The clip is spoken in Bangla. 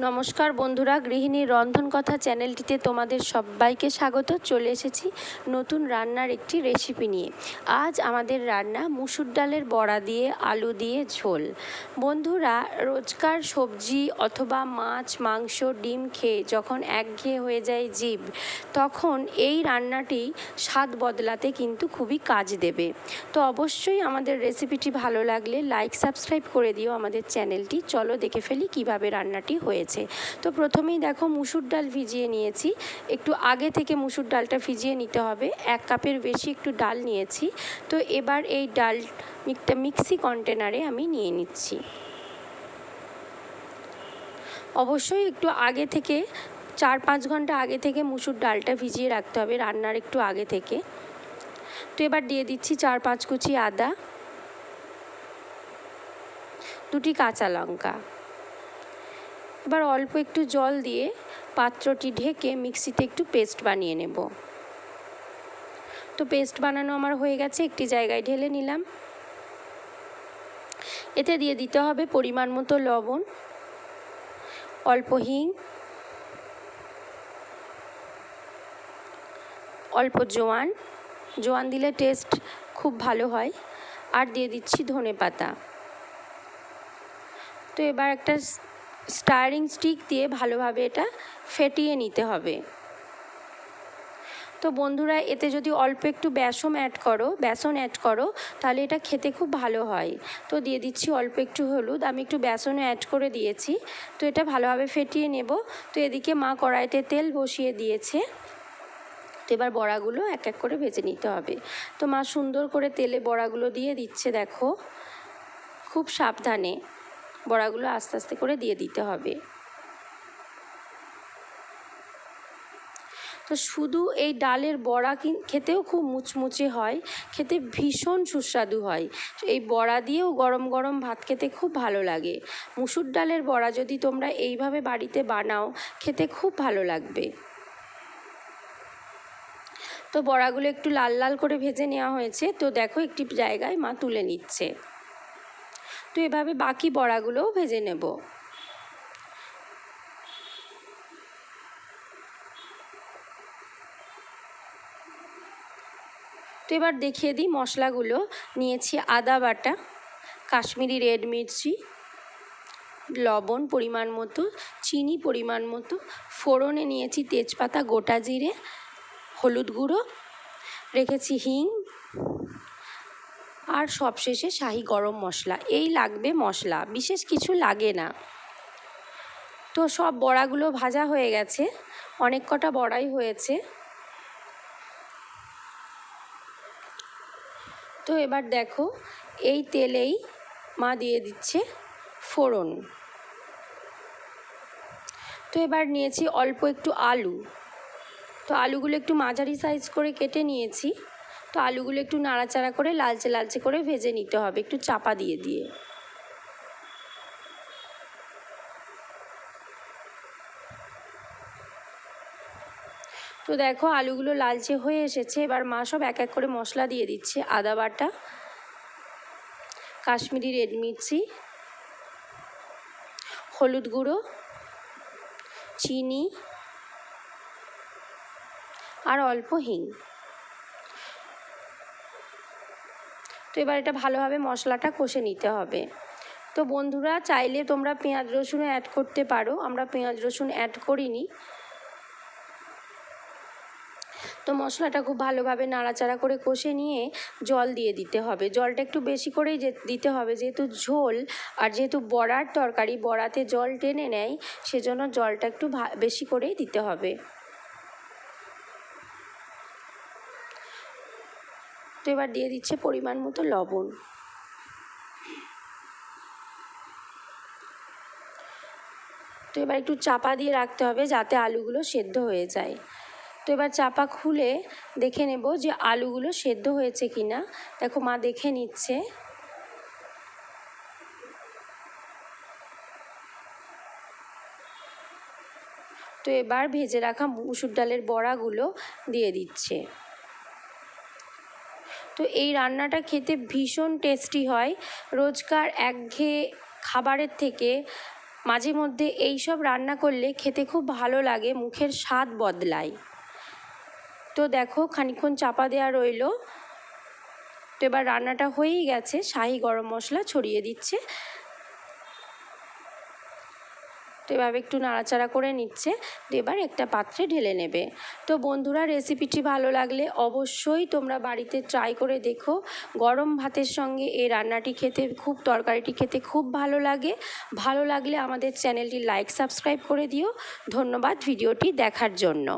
নমস্কার বন্ধুরা গৃহিণীর রন্ধন কথা চ্যানেলটিতে তোমাদের সবাইকে স্বাগত। চলে এসেছি নতুন রান্নার একটি রেসিপি নিয়ে। আজ আমাদের রান্না মুসুর ডালের বড়া দিয়ে, আলু দিয়ে ঝোল। বন্ধুরা, রোজকার সবজি অথবা মাছ, মাংস, ডিম খেয়ে যখন একঘেয়ে হয়ে যায় জীব, তখন এই রান্নাটি স্বাদ বদলাতে কিন্তু খুবই কাজ দেবে। তো অবশ্যই আমাদের রেসিপিটি ভালো লাগলে লাইক সাবস্ক্রাইব করে দিও আমাদের চ্যানেলটি। চলো দেখে ফেলি কীভাবে রান্নাটি হয়েছে। তো প্রথমেই দেখো মুসুর ডাল ভিজিয়ে নিয়েছি। একটু আগে থেকে মুসুর ডালটা ভিজিয়ে নিতে হবে। এক কাপের বেশি একটু ডাল নিয়েছি। তো এবার এই ডাল একটা মিক্সি কন্টেনারে আমি নিয়ে নিচ্ছি। অবশ্যই একটু আগে থেকে, চার পাঁচ ঘণ্টা আগে থেকে মুসুর ডালটা ভিজিয়ে রাখতে হবে, রান্নার একটু আগে থেকে। তো এবার দিয়ে দিচ্ছি চার পাঁচ কুচি আদা, দুটি কাঁচা লঙ্কা। এবার অল্প একটু জল দিয়ে পাত্রটি ঢেকে মিক্সিতে একটু পেস্ট বানিয়ে নেব। তো পেস্ট বানানো আমার হয়ে গেছে, একটি জায়গায় ঢেলে নিলাম। এতে দিয়ে দিতে হবে পরিমাণ মতো লবণ, অল্প হিং, অল্প জোয়ান। জোয়ান দিলে টেস্ট খুব ভালো হয়। আর দিয়ে দিচ্ছি ধনে পাতা তো এবার একটা স্টারিং স্টিক দিয়ে ভালোভাবে এটা ফেটিয়ে নিতে হবে। তো বন্ধুরা, এতে যদি অল্প একটু বেসন অ্যাড করো, বেসন অ্যাড করো, তাহলে এটা খেতে খুব ভালো হয়। তো দিয়ে দিচ্ছি অল্প একটু হলুদ, আমি একটু বেসনও অ্যাড করে দিয়েছি। তো এটা ভালোভাবে ফেটিয়ে নেব। তো এদিকে মা কড়াইতে তেল বসিয়ে দিয়েছে। তো এবার বড়াগুলো এক এক করে ভেজে নিতে হবে। তো মা সুন্দর করে তেলে বড়াগুলো দিয়ে দিচ্ছে, দেখো। খুব সাবধানে। বড়াগুলো আস্তে আস্তে করে দিয়ে দিতে হবে। তো শুধু এই ডালের বড়া খেতেও খুব মুচমুচে হয়, খেতে ভীষণ সুস্বাদু হয়। এই বড়া দিয়েও গরম গরম ভাত খেতে খুব ভালো লাগে। মুসুর ডালের বড়া যদি তোমরা এইভাবে বাড়িতে বানাও, খেতে খুব ভালো লাগবে। তো বড়াগুলো একটু লাল লাল করে ভেজে নেওয়া হয়েছে, তো দেখো একটি জায়গায় মা তুলে নিচ্ছে। তো এভাবে বাকি বড়াগুলোও ভেজে নেব। তো এবার দেখিয়ে দিই মশলাগুলো। নিয়েছি আদা বাটা, কাশ্মীরি রেড মির্চি, লবণ পরিমাণ মতো, চিনি পরিমাণ মতো, ফোড়নে নিয়েছি তেজপাতা গোটা জিরে, হলুদ গুঁড়ো, রেখেছি হিং আর সবশেষে শাহি গরম মশলা। এই লাগবে মশলা, বিশেষ কিছু লাগে না। তো সব বড়াগুলো ভাজা হয়ে গেছে। অনেক কটা বড়াই হয়েছে। তো এবার দেখো, এই তেলেই মা দিয়ে দিচ্ছে ফোড়ন। তো এবার নিয়েছি অল্প একটু আলু। তো আলুগুলো একটু মাঝারি সাইজ করে কেটে নিয়েছি। তো আলুগুলো একটু নাড়াচাড়া করে লালচে লালচে করে ভেজে নিতে হবে, একটু চাপা দিয়ে দিয়ে। তো দেখো আলুগুলো লালচে হয়ে এসেছে, এবার মা সব এক এক করে মশলা দিয়ে দিচ্ছে, আদা বাটা, কাশ্মীরি রেড মির্চি, হলুদ গুঁড়ো, চিনি আর অল্প হিং। তো এবার এটা ভালোভাবে মশলাটা কষে নিতে হবে। তো বন্ধুরা, চাইলে তোমরা পেঁয়াজ রসুন অ্যাড করতে পারো। আমরা পেঁয়াজ রসুন অ্যাড করিনি। তো মশলাটা খুব ভালোভাবে নাড়াচাড়া করে কষে নিয়ে জল দিয়ে দিতে হবে। জলটা একটু বেশি করেই দিতে হবে। যেহেতু ঝোল আর যেহেতু বড়ার তরকারি, বড়াতে জল টেনে নেয়, সেজন্য জলটা একটু বেশি করেই দিতে হবে। তো এবার দিয়ে দিচ্ছে পরিমাণ মতো লবণ। তো এবার একটু চাপা দিয়ে রাখতে হবে যাতে আলুগুলো সেদ্ধ হয়ে যায়। তো এবার চাপা খুলে দেখে নেব যে আলুগুলো সেদ্ধ হয়েছে কি না দেখো মা দেখে নিচ্ছে। তো এবার ভেজে রাখা মুসুর ডালের বড়াগুলো দিয়ে দিচ্ছে। তো এই রান্নাটা খেতে ভীষণ টেস্টি হয়। রোজকার একঘেয়ে খাবারের থেকে মাঝে মধ্যে এই সব রান্না করলে খেতে খুব ভালো লাগে, মুখের স্বাদ বদলায়। তো দেখো খানিক্ষণ চাপা দেওয়া রইল। তো এবার রান্নাটা হয়েই গেছে, শাহি গরম মশলা ছড়িয়ে দিচ্ছে। তো এভাবে একটু নাড়াচাড়া করে নিচ্ছে, তো এবার একটা পাত্রে ঢেলে নেবে। তো বন্ধুরা রেসিপিটি ভালো লাগলে অবশ্যই তোমরা বাড়িতে ট্রাই করে দেখো। গরম ভাতের সঙ্গে এই রান্নাটি খেতে, খুব তরকারিটি খেতে খুব ভালো লাগে। ভালো লাগলে আমাদের চ্যানেলটি লাইক সাবস্ক্রাইব করে দিও। ধন্যবাদ ভিডিওটি দেখার জন্য।